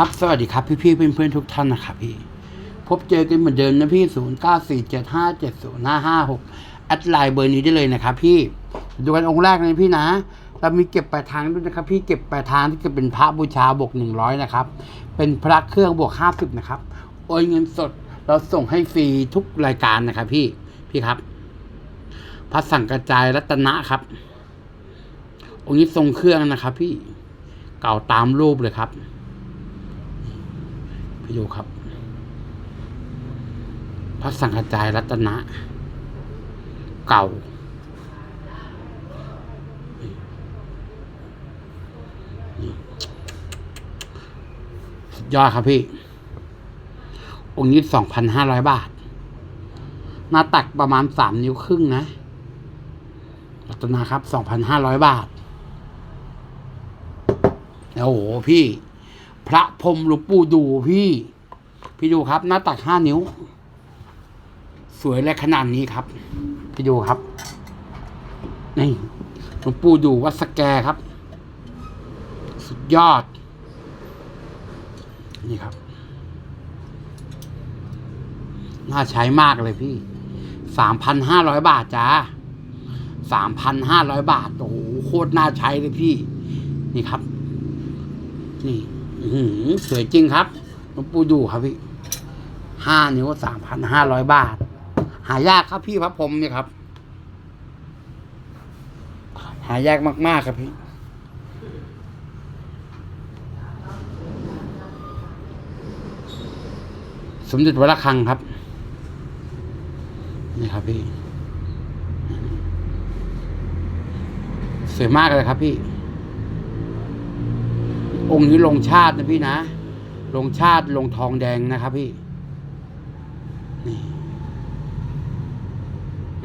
ครับสวัสดีครับพี่พี่ๆเพื่อนเพื่อนๆทุกท่านนะครับพี่ พบเจอกันเหมือนเดิมนะพี่ศูนย์เก้าสี่เจ็ดห้าเจ็ดศูนย์ห้าห้าหกแอดไลน์เบอร์นี้ได้เลยนะครับพี่ดูกันองค์แรกเลยพี่นะ เรามีเก็บปลายทางด้วยนะครับ พี่เก็บปลายทางที่จะเป็นพระบูชาบวกหนึ่งร้อยนะครับ เป็นพระเครื่องบวกห้าสิบนะครับ โอนเงินสดเราส่งให้ฟรีทุกรายการนะครับ พี่พี่ครับ พระสังกระจายรัตนะครับ องค์นี้ทรงเครื่องนะครับ พี่เก่าตามรูปเลยครับ พี่ดูครับ พระสังฆจายรัตนะ เก่า สุดยอดครับพี่ องค์นี้สองพันห้าร้อยบาท หน้าตักประมาณสามนิ้วครึ่งนะ รัตนะครับสองพันห้าร้อยบาทโอ้โหพี่ พระพรมหลวงปู่ดูพี่ พี่ดูครับ หน้าตักห้านิ้ว สวยและขนาดนี้ครับ พี่ดูครับ นี่หลวงปู่ดูวัดสแกครับ สุดยอด นี่ครับ น่าใช้มากเลยพี่สามพันห้าร้อยบาทจ้าสามพันห้าร้อยบาท โอ้โห โคตรน่าใช้เลยพี่ นี่ครับ นี่ สวยจริงครับหลวงปู่ดูครับพี่ห้านิ้วสามพันห้าร้อยบาท หายากครับพี่พระพรมเนี่ยครับ หายากมาก ๆ ครับพี่สมเด็จวัดระฆังครับ นี่ครับพี่ สวยมากเลยครับพี่ องค์นี้ลงชาตินะพี่นะ ลงชาติลงทองแดงนะครับพี่ นี่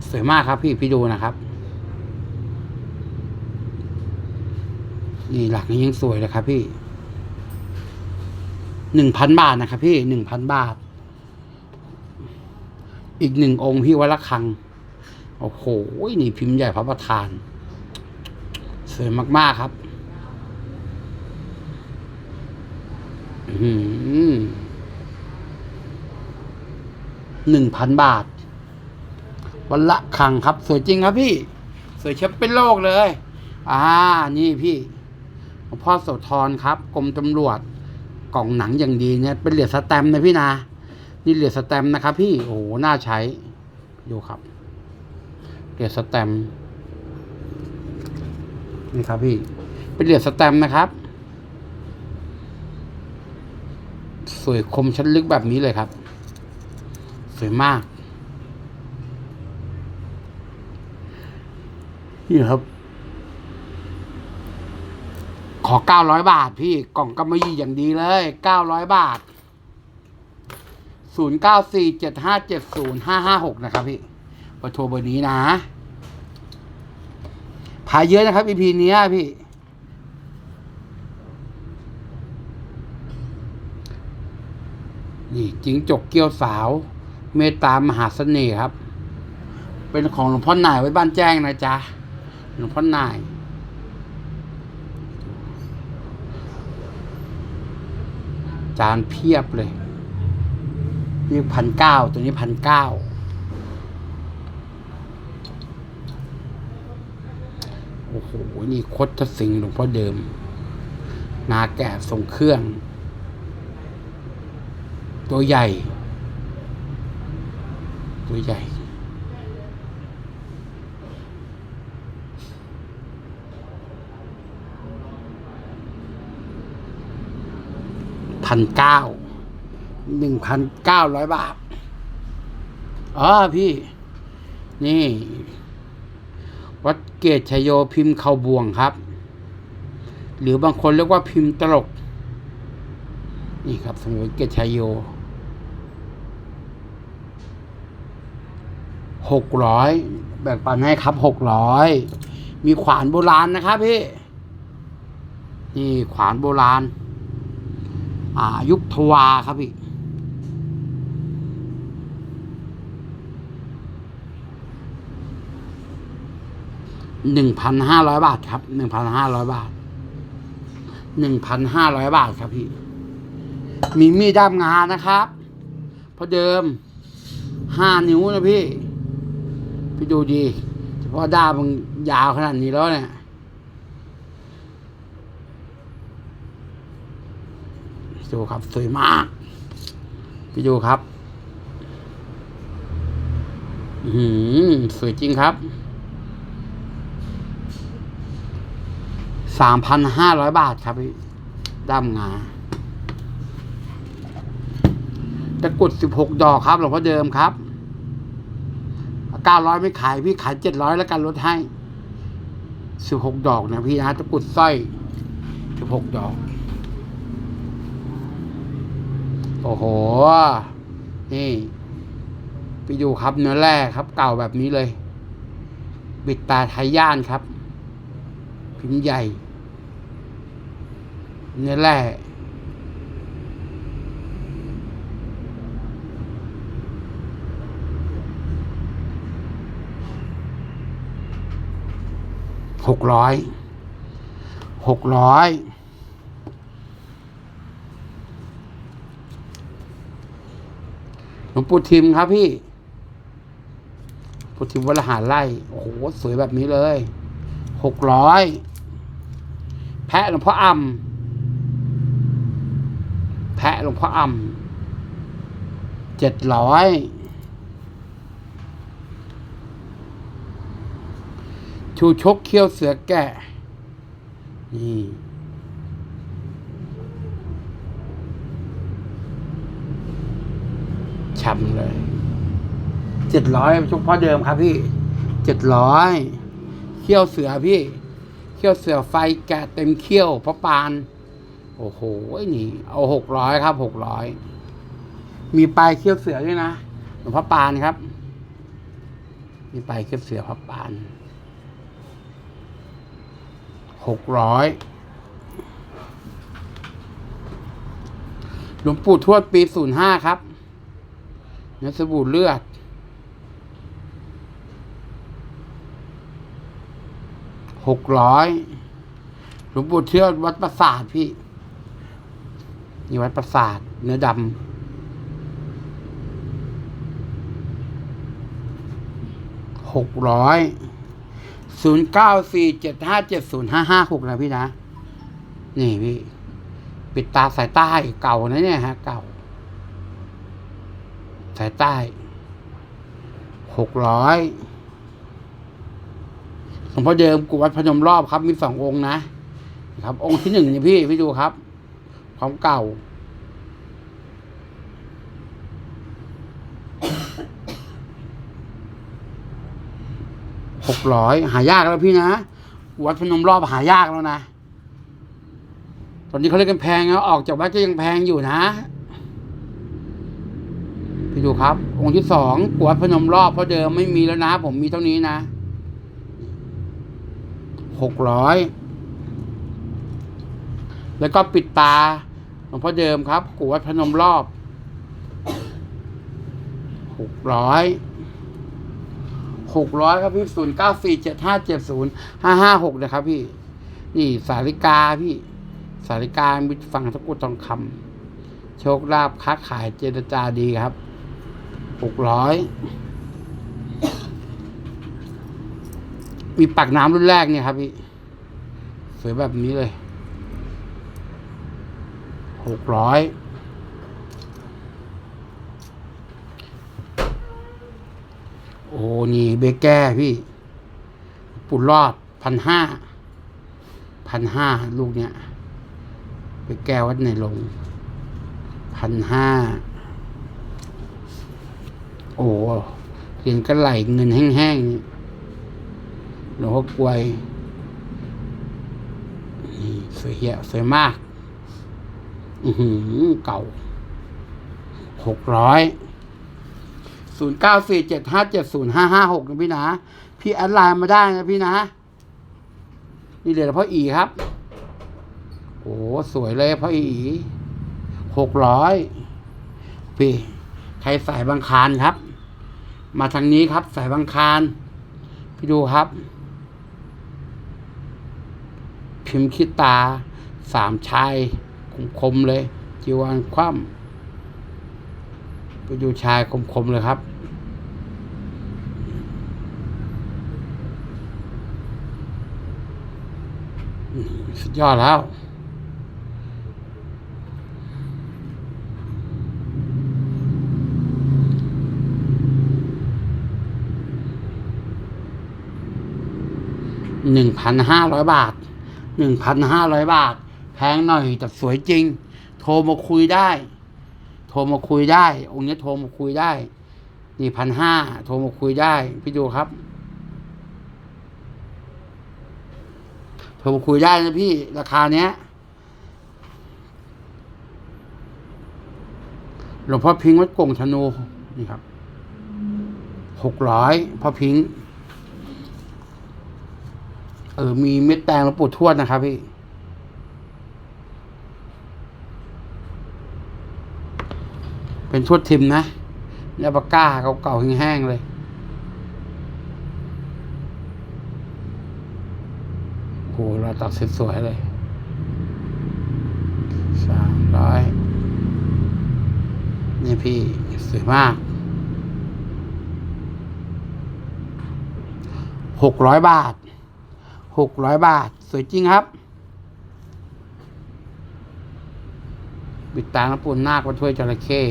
สวยมากครับพี่พี่ดูนะครับ นี่หลักนี้ยังสวยเลยครับพี่หนึ่งพันบาทนะครับพี่หนึ่งพันบาท อีกหนึ่งองค์พี่วัดระฆัง โอ้โห นี่พิมพ์ใหญ่พระประธาน สวยมาก ๆ ครับ หนึ่งพันบาท วันละครังครับ สวยจริงครับพี่ สวยเชฟเป็นโลกเลย อ่า นี่พี่หลวงพ่อโสธรครับ กรมตำรวจ กล่องหนังอย่างดีเนี่ย เป็นเหรียญสแตมนะพี่นะ นี่เหรียญสแตมนะครับ พี่ โอ้โห น่าใช้ ดูครับ เหรียญสแตมนี่ครับพี่ เป็นเหรียญสแตมนะครับ สวยคมชั้นลึกแบบนี้เลยครับ สวยมาก นี่ครับ ขอเก้าร้อยบาทพี่กล่องกำมะหยี่อย่างดีเลยเก้าร้อยบาทศูนย์เก้าสี่เจ็ดห้าเจ็ดศูนย์ห้าห้าหกนะครับพี่เบอร์โทรเบอร์นี้นะพายเยอะนะครับ EP เนี้ยพี่ นี่จิงจกเกี้ยวสาว เมตตามหาเสน่ห์ครับ เป็นของหลวงพ่อหน่ายไว้บ้านแจ้งนะจ๊ะหลวงพ่อหน่ายจานเพียบเลยนี่พันเก้าตัวนี้พันเก้าโอ้โห นี่คดทสิงหลวงพ่อเดิม นาแก่ทรงเครื่อง ตัวใหญ่ ตัวใหญ่ พันเก้า หนึ่งพันเก้าร้อยบาท อ๋อพี่ นี่ วัดเกตชโยพิมพ์เขาบวงครับ หรือบางคนเรียกว่าพิมพ์ตลกนี่ครับสมุนเกตชยโย หกร้อยแบ่งปันให้ครับหกร้อยมีขวานโบราณนะครับพี่นี่ขวานโบราณ อ่า ยุคทวาครับพี่หนึ่งพันห้าร้อยบาทครับหนึ่งพันห้าร้อยบาทหนึ่งพันห้าร้อยบาทครับพี่ มีมีดด้ามงานะครับ เพราะเดิมห้านิ้วนะพี่ พี่ดูดีเฉพาะด้ามมันยาวขนาดนี้แล้วเนี่ยดูครับสวยมากพี่ดูครับ หือสวยจริงครับ สามพันห้าร้อยบาทครับพี่ด้ามงาตะกุดสิบหกดอกครับหลวงพ่อเดิมครับ เก้าร้อยไม่ขายพี่ขายเจ็ดร้อยแล้วกันลดให้สิบหกดอกนะพี่นะตะกรุดสร้อยสิบหกดอก โอ้โห นี่ ไปดูครับเนื้อแร่ครับ เก่าแบบนี้เลย บิดตาไทยย่านครับ พิมพ์ใหญ่ เนื้อแร่ หกร้อยหกร้อยหลวงปู่ทิมครับพี่ปู่ทิมวัลหารไล่โอ้โหสวยแบบนี้เลยหกร้อยแพะหลวงพ่ออ่ำแพะหลวงพ่ออ่ำเจ็ดร้อย ชูชกเขี้ยวเสือแก่นี่ช้ำเลยเจ็ดร้อยชุกพ่อเดิมครับพี่เจ็ดร้อยเขี้ยวเสือพี่ เขี้ยวเสือไฟแกะเต็มเขี้ยวพระปาน โอ้โหนี่ เอาหกร้อยครับหกร้อยมีปลายเขี้ยวเสือด้วยนะหลวงพ่อปานครับ มีปลายเขี้ยวเสือพระปาน หกร้อยหลวงปู่ทวดปีศูนย์ห้าครับเนื้อสบู่เลือด หกร้อยหลวงปู่เชื่อวัดประสาทพี่ นี่วัดประสาท เนื้อดำหกร้อย ศูนย์เก้าสี่เจ็ดห้าเจ็ดศูนย์ห้าห้าหกนะพี่นะ นี่พี่ ปิดตาสายใต้เก่านะเนี่ยฮะ เก่า สายใต้หกร้อยหลวงพ่อเดิมกุวัดพนมรอบครับ มีสององค์นะ ครับ องค์ที่หนึ่งนี่พี่ พี่ดูครับ ของเก่า หกร้อยหายากแล้วพี่นะ วัดพนมรอบหายากแล้วนะ ตอนนี้เขาเรียกกันแพงแล้วออกจากวัดก็ยังแพงอยู่นะพี่ดูครับ องค์ที่สองกวดพนมรอบเพราะเดิมไม่มีแล้วนะ ผมมีเท่านี้นะหกร้อยแล้วก็ปิดตาหลวงพ่อเดิมครับกวัดพนมรอบหกร้อย หกร้อยครับพี่ศูนย์เก้าสี่เจ็ดห้าเจ็ดศูนย์ห้าห้าหกนะครับพี่ นี่สาริกาพี่ สาริกามีฟังตะกุดทองคำโชคลาภค้าขายเจรจาดีครับหกร้อยมีปากน้ำรุ่นแรกเนี่ยครับพี่สวยแบบนี้เลยหกร้อย โอ้นี่เบแก้พี่ปุดรอดพันห้าพันห้าลูกเนี้ยเบแก้วัดในลงพันห้าโอ้เหรียญกระไหลเงินแห้งๆนี่หลวงพ่อกลวยนี่สวยเหี้ยสวยมาก อือหือเก่าหกร้อย ศูนย์เก้าสี่เจ็ดห้าเจ็ดศูนย์ห้าห้าหกนะพี่นะ พี่แอดไลน์มาได้นะพี่นะ นี่เหรียญพ่ออีครับ โอ้สวยเลยพ่ออีหกร้อยพี่ใครสายบางคานครับ มาทางนี้ครับ สายบางคานพี่ดูครับ พิมพ์คิดตาสามชายคมๆเลยจีวรคว่ำไปดูชายคมๆเลยครับ สุดยอดแล้ว หนึ่งพันห้าร้อยบาท หนึ่งพันห้าร้อยบาท แพงหน่อยแต่สวยจริง โทรมาคุยได้ โทรมาคุยได้ องค์นี้โทรมาคุยได้ นี่พันห้า โทรมาคุยได้ พี่ดูครับ โทรมาคุยได้นะพี่ราคาเนี้ยหลวงพ่อพิงวัดกงธนูนี่ครับหกร้อยพ่อพิงเออมีเม็ดแตงหลวงปู่ทวดนะครับพี่เป็นทวดทิมนะเนี่ยปากก้าเก่าๆแห้งๆเลย โหเรา ตัดสวยๆเลยสามร้อยนี่พี่สวยมากหกร้อยบาทหกร้อยบาท สวยจริงครับ บิดตาน้ำปูนนาควัดถ้วยจระเข้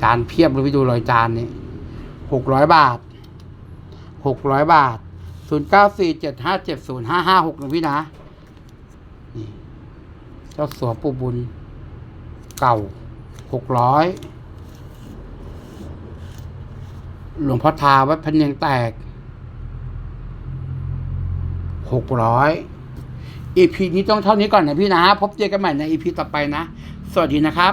จานเพียบเลยพี่ดูรอยจานนี่หกร้อยบาทหกร้อยบาท ศูนย์เก้าสี่เจ็ดห้าเจ็ดศูนย์ห้าห้าหกหนะพี่นะนี่เจ้าสัวปูบุญ เก่าหกร้อยหลวงพ่อทาวัดพันเนียงแตกหกร้อย EP นี้ต้องเท่านี้ก่อนนะพี่นะ พบเจอกันใหม่ใน EP ต่อไปนะ สวัสดีนะครับ